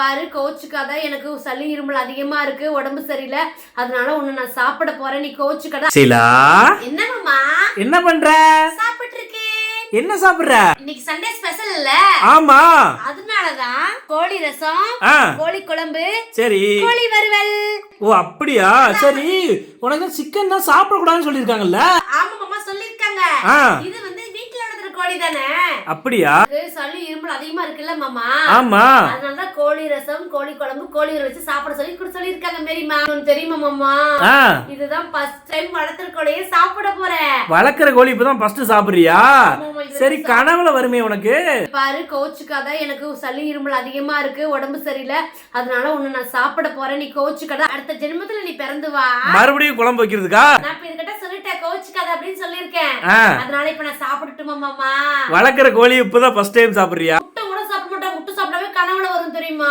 பாரு கோச்சுக்காத. எனக்கு சளி இருமல் அதிகமா இருக்கு உடம்பு சரியில்லை. அதனால உன்னை நான் சாப்பிட போறேன். நீ கோச்சுக்காத சீலா? என்னமாமா என்ன பண்ற? சாப்பிட்டு இருக்கேன் என்ன சாப்பிடுற? இன்னைக்கு சண்டே ஸ்பெஷல் இல்ல? ஆமா. அதனாலதான் கோழி ரசம் ஆ. கோழி குழம்பு சரி. கோழி வறுவல். ஓ அப்படியா? சரி. உனக்கு சிக்கன் தான் சாப்பிடக்கூடாதுன்னு சொல்லியிருக்காங்கல்ல? ஆமா மாமா சொல்லிருக்காங்க ஆ. இது வந்து வீட்ல வளர்த்துற கோழி தானே? அப்படியா? எனக்கு சளி இருமல் அதிகமா இருக்குல்ல மாமா? ஆமா. அதனாலதான் கோழி ரசம் கோழி குழம்பு கோழி வச்சு சாப்பிட சொல்லி கூட சொல்லிருக்காங்க மேரிமா உனக்கு தெரியுமா மாமா? இதுதான் ஃபர்ஸ்ட் டைம் வளர்த்துற கோழியே சாப்பிட போறேன். வளர்க்குற கோழி இப்பதான் ஃபர்ஸ்ட் சாப்பிடுறியா? சரி கனவுல வருமே உனக்கு? பாரு கோச்சுக்காத. எனக்கு சளி இருமல் அதிகமா இருக்கு உடம்பு சரியில்லை. அதனால உன்னை நான் சாப்பிட போறேன். நீ கோச்சுக்காத. அடுத்த ஜென்மத்துல நீ பிறந்து வா. மறுபடியும் குழம்பு வைக்கிறதுக்கா? நான் இப்ப இதுகிட்ட சொல்லிட்டேன் கோச்சுக்காத அப்படின்னு சொல்லிருக்கேன் ஆ. அதனால இப்ப நான் சாப்பிட்டுட்டுமா மாமா? வளர்க்குற கோழி இப்பதான் ஃபர்ஸ்ட் டைம் சாப்பிடுறியா? முட்டை கூட